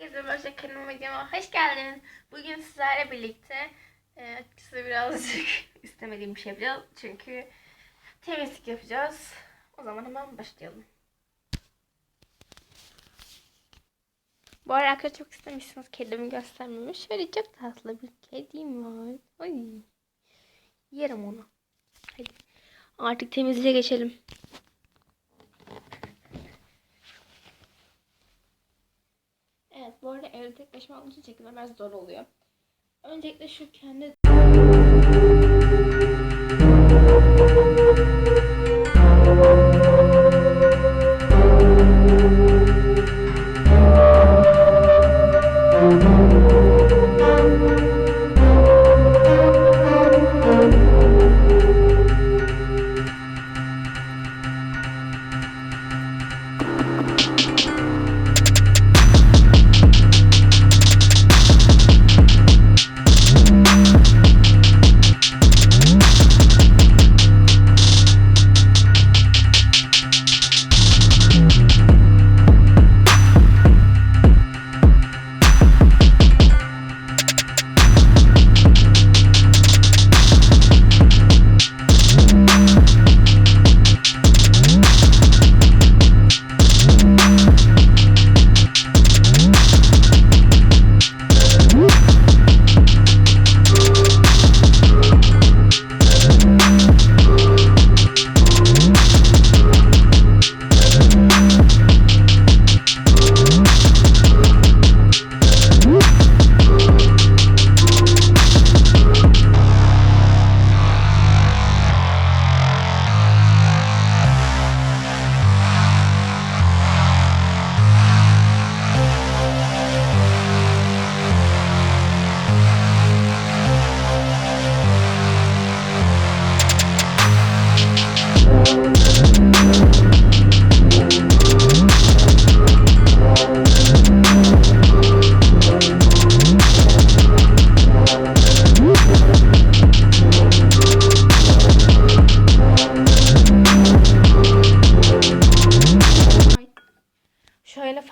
Herkese başka kanalıma videoma hoş geldiniz. Bugün sizlerle birlikte e, açıkçası birazcık istemediğim bir şey yapacağız. Çünkü temizlik yapacağız. O zaman hemen başlayalım. Bu ara arkadaşlar çok istemişsiniz kedimi göstermemi. Şöyle çok tatlı bir kedim var. Ay. Yerim onu. Hadi. Artık temizliğe geçelim. Evet bu arada olduğum için çekimler biraz zor oluyor. Öncelikle şu kendi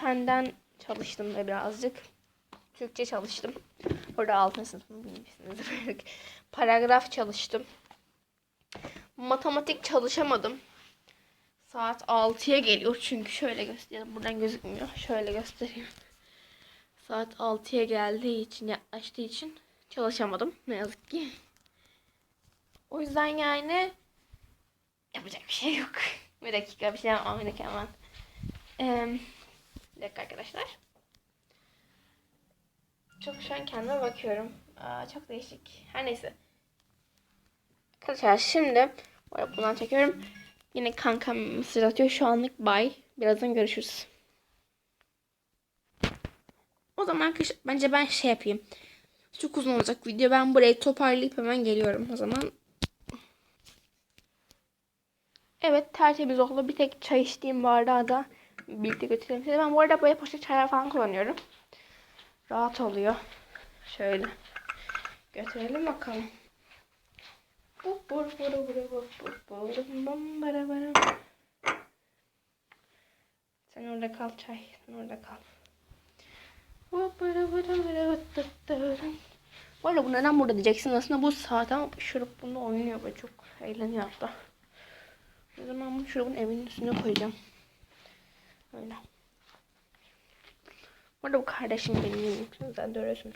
Fenden çalıştım da birazcık. Türkçe çalıştım. Orada altın sınıfını bilmişsiniz. Paragraf çalıştım. Matematik çalışamadım. Saat 6'ya geliyor çünkü şöyle göstereyim. Buradan gözükmüyor. Şöyle göstereyim. Saat 6'ya geldiği için yaklaştığı için çalışamadım. Ne yazık ki. O yüzden yani yapacak bir şey yok. bir dakika bir şey yapmam gerek hemen. Eee bir dakika arkadaşlar. Çok şu an kendime bakıyorum. Aa, çok değişik. Her neyse. Arkadaşlar şimdi bu arada bundan çekiyorum. Yine kankam mesaj atıyor. Şu anlık bye. Birazdan görüşürüz. O zaman bence ben şey yapayım. Çok uzun olacak video. Ben burayı toparlayıp hemen geliyorum o zaman. Evet tertemiz oldu. Bir tek çay içtiğim bardağı da birlikte götürelim. Size. Ben bu arada böyle poşet çaylar falan kullanıyorum. Rahat oluyor. Şöyle. Götürelim bakalım. Sen orada kal çay. Sen orada kal. Bu arada bu neden burada diyeceksin. Aslında bu saat ama şurup bunda oynuyor böyle çok eğleniyor hatta. O zaman bu şurubun evinin üstüne koyacağım. Öyle. Bu bu kardeşim benim. Sen de öylesin.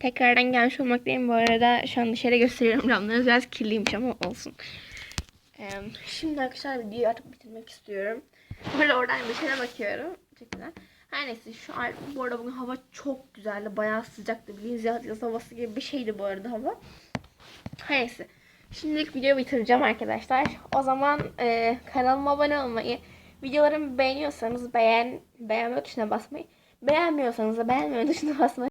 Tekrardan gelmiş olmaktayım. Bu arada şu an dışarı gösteriyorum camlarınız biraz kirliymiş ama olsun. Ee, şimdi arkadaşlar videoyu artık bitirmek istiyorum. Böyle oradan dışarı bakıyorum. Teşekkürler. Her neyse şu an bu arada bugün hava çok güzeldi. Bayağı sıcaktı. Bildiğiniz yaz, havası gibi bir şeydi bu arada hava. Her neyse. Şimdilik videoyu bitireceğim arkadaşlar. O zaman e, kanalıma abone olmayı, videolarımı beğeniyorsanız beğen beğenme tuşuna basmayı, beğenmiyorsanız da beğenmeme tuşuna basmayı